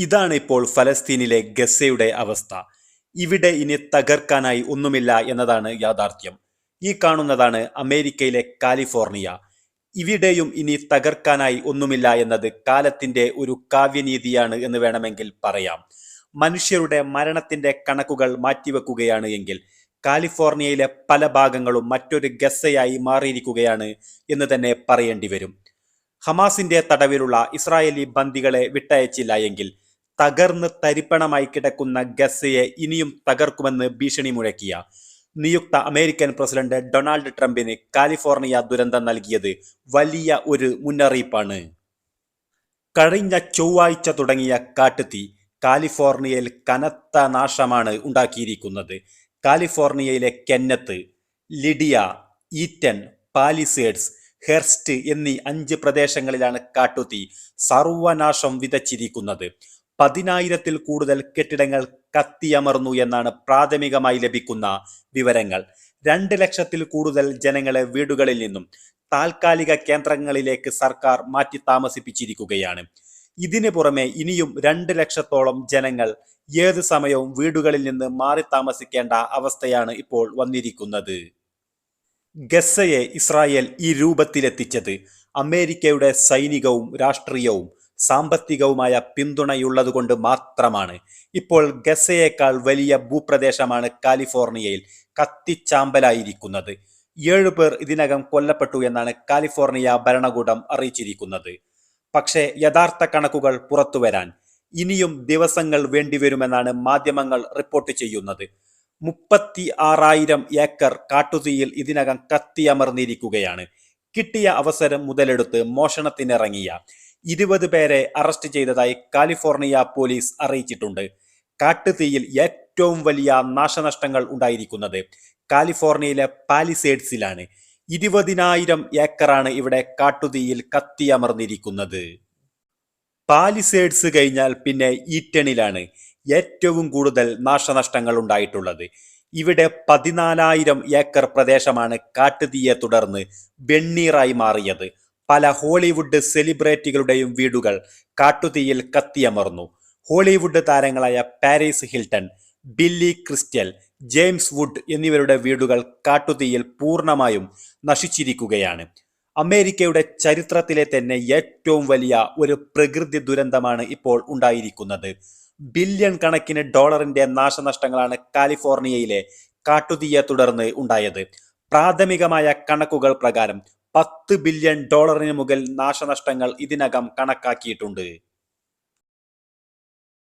ഇതാണ് ഇപ്പോൾ ഫലസ്തീനിലെ ഗസയുടെ അവസ്ഥ. ഇവിടെ ഇനി തകർക്കാനായി ഒന്നുമില്ല എന്നതാണ് യാഥാർത്ഥ്യം. ഈ കാണുന്നതാണ് അമേരിക്കയിലെ കാലിഫോർണിയ. ഇവിടെയും ഇനി തകർക്കാനായി ഒന്നുമില്ല എന്നത് കാലത്തിന്റെ ഒരു കാവ്യനീതിയാണ് എന്ന് വേണമെങ്കിൽ പറയാം. മനുഷ്യരുടെ മരണത്തിന്റെ കണക്കുകൾ മാറ്റിവെക്കുകയാണ് എങ്കിൽ കാലിഫോർണിയയിലെ പല ഭാഗങ്ങളും മറ്റൊരു ഗസയായി മാറിയിരിക്കുകയാണ് എന്ന് തന്നെ പറയേണ്ടി വരും. ഹമാസിന്റെ തടവിലുള്ള ഇസ്രായേലി ബന്ദികളെ വിട്ടയച്ചില്ല എങ്കിൽ തകർന്ന് തരിപ്പണമായി കിടക്കുന്ന ഗസയെ ഇനിയും തകർക്കുമെന്ന് ഭീഷണി മുഴക്കിയ നിയുക്ത അമേരിക്കൻ പ്രസിഡന്റ് ഡൊണാൾഡ് ട്രംപിന് കാലിഫോർണിയ ദുരന്തം നൽകിയത് വലിയ ഒരു മുന്നറിയിപ്പാണ്. കഴിഞ്ഞ ചൊവ്വാഴ്ച തുടങ്ങിയ കാട്ടുതീ കാലിഫോർണിയയിൽ കനത്ത നാശമാണ് ഉണ്ടാക്കിയിരിക്കുന്നത്. കാലിഫോർണിയയിലെ Kenneth Lydia Eaton Palisades Hurst എന്നീ അഞ്ച് പ്രദേശങ്ങളിലാണ് കാട്ടുതീ സർവനാശം വിതച്ചിരിക്കുന്നത്. പതിനായിരത്തിൽ കൂടുതൽ കെട്ടിടങ്ങൾ കത്തിയമർന്നു എന്നാണ് പ്രാഥമികമായി ലഭിക്കുന്ന വിവരങ്ങൾ. രണ്ട് ലക്ഷത്തിൽ കൂടുതൽ ജനങ്ങളെ വീടുകളിൽ നിന്നും താൽക്കാലിക കേന്ദ്രങ്ങളിലേക്ക് സർക്കാർ മാറ്റി താമസിപ്പിച്ചിരിക്കുകയാണ്. ഇതിനു പുറമെ ഇനിയും രണ്ട് ലക്ഷത്തോളം ജനങ്ങൾ ഏത് സമയവും വീടുകളിൽ നിന്ന് മാറി താമസിക്കേണ്ട അവസ്ഥയാണ് ഇപ്പോൾ വന്നിരിക്കുന്നത്. ഗസയെ ഇസ്രായേൽ ഈ രൂപത്തിലെത്തിച്ചത്. അമേരിക്കയുടെ സൈനികവും രാഷ്ട്രീയവും സാമ്പത്തികവുമായ പിന്തുണയുള്ളതുകൊണ്ട് മാത്രമാണ്. ഇപ്പോൾ ഗസയേക്കാൾ വലിയ ഭൂപ്രദേശമാണ് കാലിഫോർണിയയിൽ കത്തിച്ചാമ്പലായിരിക്കുന്നത്. ഏഴുപേർ ഇതിനകം കൊല്ലപ്പെട്ടു എന്നാണ് കാലിഫോർണിയ ഭരണകൂടം അറിയിച്ചിരിക്കുന്നത്. പക്ഷേ യഥാർത്ഥ കണക്കുകൾ പുറത്തുവരാൻ ഇനിയും ദിവസങ്ങൾ വേണ്ടിവരുമെന്നാണ് മാധ്യമങ്ങൾ റിപ്പോർട്ട് ചെയ്യുന്നത്. മുപ്പത്തി ആറായിരം ഏക്കർ കാട്ടുതീയിൽ ഇതിനകം കത്തിയമർന്നിരിക്കുകയാണ്. കിട്ടിയ അവസരം മുതലെടുത്ത് മോഷണത്തിനിറങ്ങിയ ഇരുപത് പേരെ അറസ്റ്റ് ചെയ്തതായി കാലിഫോർണിയ പോലീസ് അറിയിച്ചിട്ടുണ്ട്. കാട്ടുതീയിൽ ഏറ്റവും വലിയ നാശനഷ്ടങ്ങൾ ഉണ്ടായിരിക്കുന്നത് കാലിഫോർണിയയിലെ പാലിസേഡ്സിലാണ്. ഇരുപതിനായിരം ഏക്കറാണ് ഇവിടെ കാട്ടുതീയിൽ കത്തിയമർന്നിരിക്കുന്നത്. പാലിസേഡ്സ് കഴിഞ്ഞാൽ പിന്നെ ഈറ്റണിലാണ് ഏറ്റവും കൂടുതൽ നാശനഷ്ടങ്ങൾ ഉണ്ടായിട്ടുള്ളത്. ഇവിടെ പതിനാലായിരം ഏക്കർ പ്രദേശമാണ് കാട്ടുതീയെ തുടർന്ന് വെണ്ണീറായി മാറിയത്. പല ഹോളിവുഡ് സെലിബ്രിറ്റികളുടെയും വീടുകൾ കാട്ടുതീയിൽ കത്തിയമർന്നു. ഹോളിവുഡ് താരങ്ങളായ Paris Hilton Billy Crystal James Wood എന്നിവരുടെ വീടുകൾ കാട്ടുതീയിൽ പൂർണമായും നശിച്ചിരിക്കുകയാണ്. അമേരിക്കയുടെ ചരിത്രത്തിലെ തന്നെ ഏറ്റവും വലിയ ഒരു പ്രകൃതി ദുരന്തമാണ് ഇപ്പോൾ ഉണ്ടായിരിക്കുന്നത്. ബില്യൺ കണക്കിന് ഡോളറിന്റെ നാശനഷ്ടങ്ങളാണ് കാലിഫോർണിയയിലെ കാട്ടുതീയെ തുടർന്ന് ഉണ്ടായത്. പ്രാഥമികമായ കണക്കുകൾ പ്രകാരം പത്ത് ബില്യൺ ഡോളറിന് മുകൾ നാശനഷ്ടങ്ങൾ ഇതിനകം കണക്കാക്കിയിട്ടുണ്ട്.